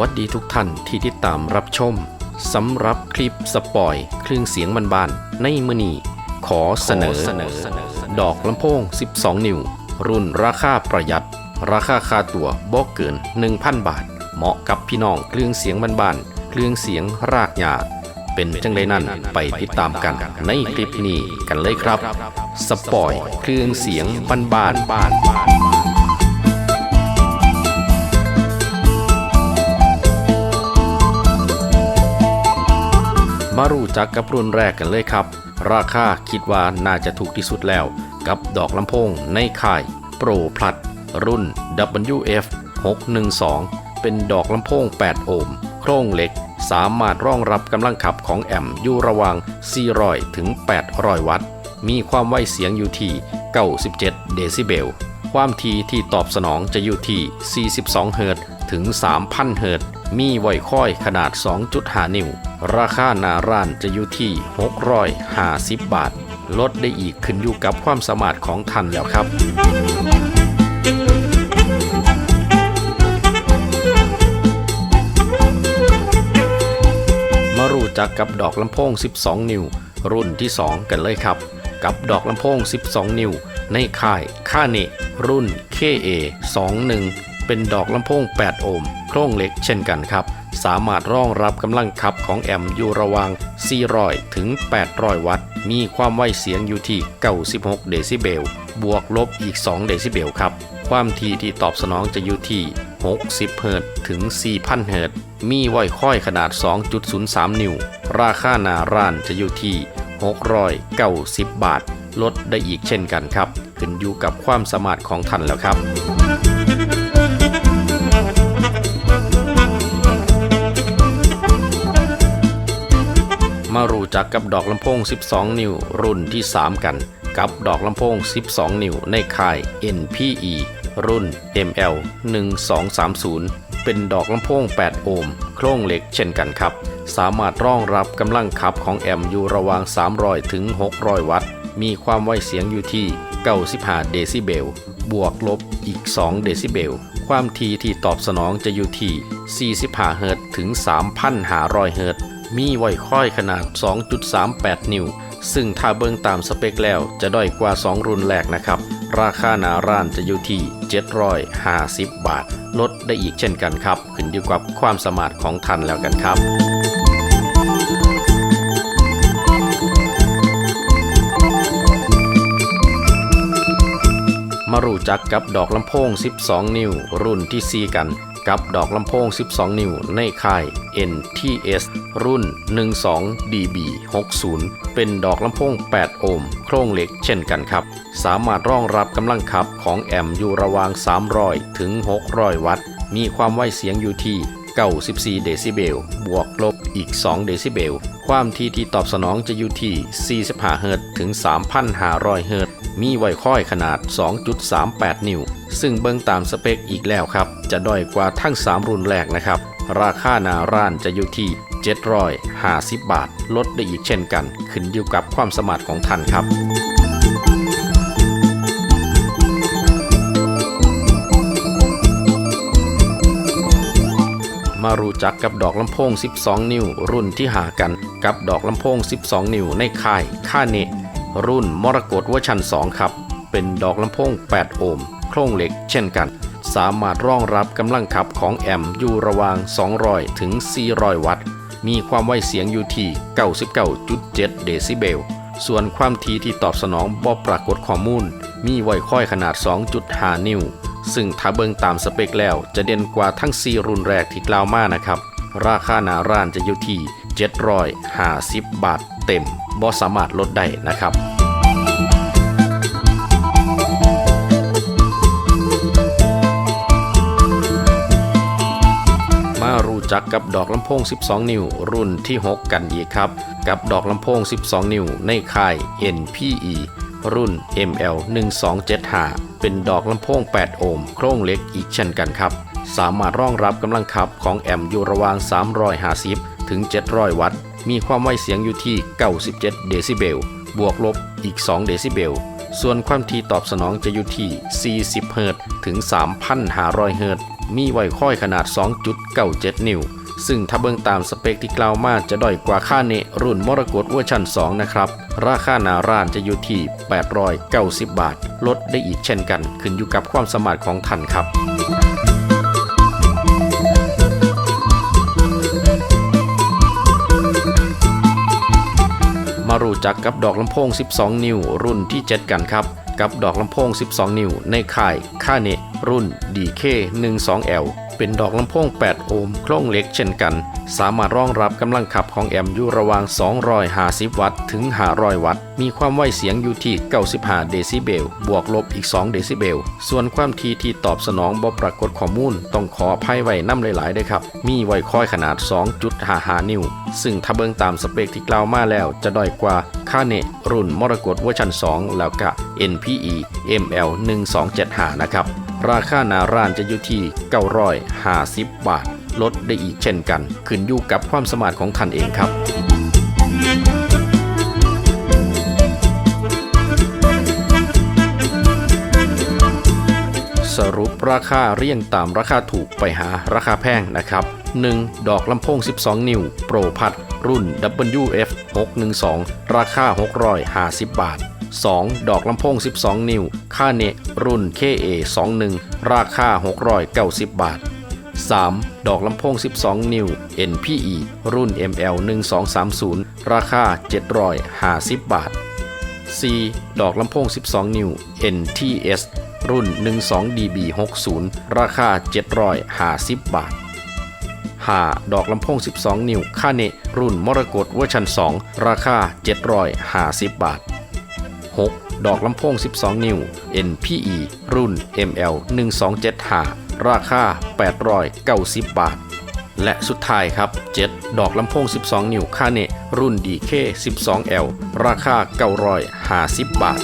วัสดีทุกท่านที่ติดตามรับชมสำหรับคลิปสปอยเครื่องเสียงบานๆในมือนีขอเสนอ ดอกลำโพง 12 นิ้ว รุ่นราคาประหยัด ราคาค่าตัวบ่เกิน 1,000 บาท เหมาะกับพี่น้องเครื่องเสียงบานๆเครื่องเสียงรากหญ้าเป็นจังไดนั่นไปติดตามกันในคลิปนี้กันเลยครับ สปอยเครื่องเสียงบานๆ มารู้จักกับรุ่นแรกกันเลยครับ ราคาคิดว่าน่าจะถูกที่สุดแล้ว กับดอกลำโพงในค่ายโปรพลัด รุ่น WF 612 เป็นดอกลำโพง 8 โอห์มโครงเหล็ก สามารถรองรับกำลังขับของแอมป์อยู่ระหว่าง 400 ถึง 800 วัตต์ มีความไวเสียงอยู่ที่ 97 เดซิเบล ความถี่ที่ตอบสนองจะอยู่ที่ 42 เฮิรตซ์ถึง 3,000 เฮิรตซ์มีไวค่อยขนาด 2.5 นิ้ว ราคาหนาร้านจะอยู่ที่ 650 บาท ลดได้อีกขึ้นอยู่กับความสามารถของท่านแล้วครับมารู้จักกับดอกลำโพง 12 นิ้ว รุ่นที่ 2 กันเลยครับ กับดอกลำโพง 12 นิ้ว ในค่ายค่าเนรุ่น KA 21 เป็นดอกลำโพง 8 โอห์มโครงเหล็กเช่นกันครับ สามารถรองรับกำลังขับของแอมป์อยู่ระหว่าง 400 ถึง 800 วัตต์ มีความไวเสียงอยู่ที่ 96 เดซิเบล บวกลบอีก 2 เดซิเบลครับ ความถี่ที่ตอบสนองจะอยู่ที่ 60 เฮิรต์ถึง 4,000 เฮิรต์มีไวค่อยขนาด 2.03 นิ้ว ราคาหนาร้านจะอยู่ที่ 690 บาท ลดได้อีกเช่นกันครับ ขึ้นอยู่กับความสามารถของท่านแล้วครับ มารู้จักกับดอกลำโพง 12 นิ้ว รุ่นที่ 3 กัน กับดอกลำโพง 12 นิ้วในค่าย NPE รุ่น ML 1230 เป็นดอกลำโพง 8 โอห์มโครงเหล็กเช่นกันครับ สามารถรองรับกำลังขับของแอมป์อยู่ระหว่าง 300 ถึง 600 วัตต์ มีความไวเสียงอยู่ที่ 95 เดซิเบล บวกลบอีก 2 เดซิเบล ความถี่ที่ตอบสนองจะอยู่ที่ 45 เฮิรตซ์ถึง 3,500 เฮิรตซ์ มีไวค่อยขนาด 2.38 นิ้ว ซึ่งถ้าเบิ่งตามสเปคแล้วจะด้อยกว่า 2 รุ่นแรกนะครับ ราคาหนาร้านจะอยู่ที่ 750 บาท ลดได้อีกเช่นกันครับ ขึ้นอยู่กับความสามารถของท่านแล้วกันครับมารู้จักกับดอกลำโพง 12 นิ้ว รุ่นที่ 4 กัน กับดอกลำโพง 12 นิ้วในค่าย NTS รุ่น 12 dB 60 เป็นดอกลำโพง 8 โอห์มโครงเหล็กเช่นกันครับ สามารถรองรับกำลังขับของแอมป์อยู่ระหว่าง 300 ถึง 600 วัตต์ มีความไวเสียงอยู่ที่94 เดซิเบล บวกลบอีก 2 เดซิเบล ความถี่ที่ตอบสนองจะอยู่ที่ 45 เฮิรตซ์ถึง 3,500 เฮิรตซ์ มีไวค่อยขนาด 2.38 นิ้ว ซึ่งเบื้องตามสเปคอีกแล้วครับ จะด้อยกว่าทั้ง 3 รุ่นแรกนะครับ ราคาหนาร้านจะอยู่ที่ 750 บาท ลดได้อีกเช่นกัน ขึ้นอยู่กับความสามารของท่านครับมารู้จักกับดอกลำโพง 12 นิ้ว รุ่นที่หากัน กับดอกลำโพง 12 นิ้วในค่ายค่าเน รุ่นมรกตเวอร์ชัน2ครับ เป็นดอกลำโพง 8 โอห์มโครงเหล็กเช่นกัน สามารถรองรับกำลังขับของแอมป์อยู่ระหว่าง 200 ถึง 400 วัตต์ มีความไวเสียงอยู่ที่ 99.7 เดซิเบล ส่วนความถี่ที่ตอบสนองบ่ปรากฏข้อมูล มีไวค่อยขนาด 2.5 นิ้ว ซึ่งถ้าเบิ่งตามสเปคแล้วจะเด่นกว่าทั้ง 4 รุ่นแรกที่กล่าวมานะครับ ราคาหนาร้านจะอยู่ที่ 750 บาท เต็มบ่สามารถลดได้นะครับมารู้จักกับดอกลำโพง 12 นิ้ว รุ่นที่ 6 กันอีกครับ กับดอกลำโพง 12 นิ้ว ในค่าย NPE รุ่น ML 1275เป็นดอกลำโพง 8 โอห์ม โครงเล็กอีกเช่นกันครับ สามารถรองรับกำลังขับของแอมป์อยู่ระหว่าง 350 ถึง 700 วัตต์ มีความไวเสียงอยู่ที่ 97 เดซิเบล บวกลบอีก 2 เดซิเบล ส่วนความถี่ตอบสนองจะอยู่ที่ 40 เฮิรตซ์ถึง 3,500 เฮิรตซ์ มีไวค่อยขนาด 2.97 นิ้ว ซึ่งถ้าเบิ่งตามสเปคที่กล่าวมาจะด้อยกว่าค่าเนรุ่นมรกตเวอร์ชัน2 นะครับ ราคาหนาร้านจะอยู่ที่ 890 บาท ลดได้อีกเช่นกัน ขึ้นอยู่กับความสามารถของท่านครับ รู้จักกับดอกลำโพง 12 นิ้ว รุ่นที่ 7 กันครับ กับดอกลำโพง 12 นิ้ว ในค่ายค่าเนรุ่น DK12L เป็นดอกลำโพง 8 โอห์มโครงเล็กเช่นกัน สามารถรองรับกำลังขับของแอมป์อยู่ระหว่าง 250 วัตต์ถึง 500 วัตต์ มีความไวเสียงอยู่ที่ 95 เดซิเบล บวกลบอีก 2 เดซิเบล ส่วนความทีที่ตอบสนองบ่ปรากฏข้อมูล ต้องขออภัยไว้น้ำหลายๆด้วยครับ มีไวคอยขนาด 2.55 นิ้ว ซึ่งถ้าเบิ่งตามสเปคที่กล่าวมาแล้ว จะด้อยกว่าค่าเนรุ่นมรกตเวอร์ชัน2 แล้วก็ NPE ML 1275 นะครับ ราคาหนาร้านจะอยู่ที่950 บาท ลดได้อีกเช่นกัน ขึ้นอยู่กับความสามารถของท่านเองครับ สรุปราคาเรียงตามราคาถูกไปหาราคาแพงนะครับ 1. ดอกลำโพง 12 นิ้ว โปรพัดรุ่น WF 612 ราคา 650 บาท 2. ดอกลำโพง 12 นิ้ว ค่าเนรุ่น KA 21 ราคา 690 บาท 3. ดอกลำโพง 12 นิ้ว NPE รุ่น ML 1230 ราคา 750 บาท 4. ดอกลำโพง 12 นิ้ว NTS รุ่น 12dB 60 ราคา 750 บาท 5. ดอกลำโพง 12 นิ้ว ค่าเนรุ่นมรกตเวอร์ชัน2 ราคา 750 บาท 6. ดอกลำโพง 12 นิ้ว NPE รุ่น ML 1275 ราคา 890 บาท และสุดท้ายครับ 7 ดอกลำโพง 12 นิ้วค่าเนรุ่น DK 12L ราคา 950 บาท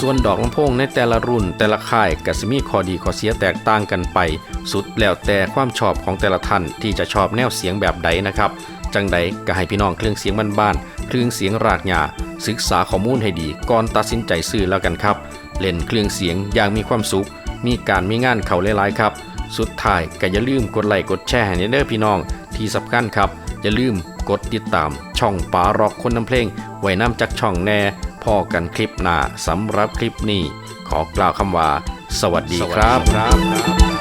ส่วนดอกลำโพงในแต่ละรุ่นแต่ละค่ายก็จะมีข้อดีข้อเสียแตกต่างกันไป สุดแล้วแต่ความชอบของแต่ละท่านที่จะชอบแนวเสียงแบบใดนะครับ จังใดก็ให้พี่น้องเครื่องเสียงบ้านๆเครื่องเสียงรากหญ้าศึกษาข้อมูลให้ดีก่อนตัดสินใจซื้อแล้วกันครับ เล่นเครื่องเสียงอย่างมีความสุข มีการมีงานเขาหลายๆครับ สุดท้ายก็อย่าลืมกดไลค์กดแชร์ให้เด้อพี่น้องที่สำคัญครับอย่าลืมกดติดตามช่องป๋ารอกคนนำเพลง ไว้น้ำจากช่องแน่พอกันคลิปหน้าสำหรับคลิปนี้ ขอกล่าวคำว่า สวัสดีครับ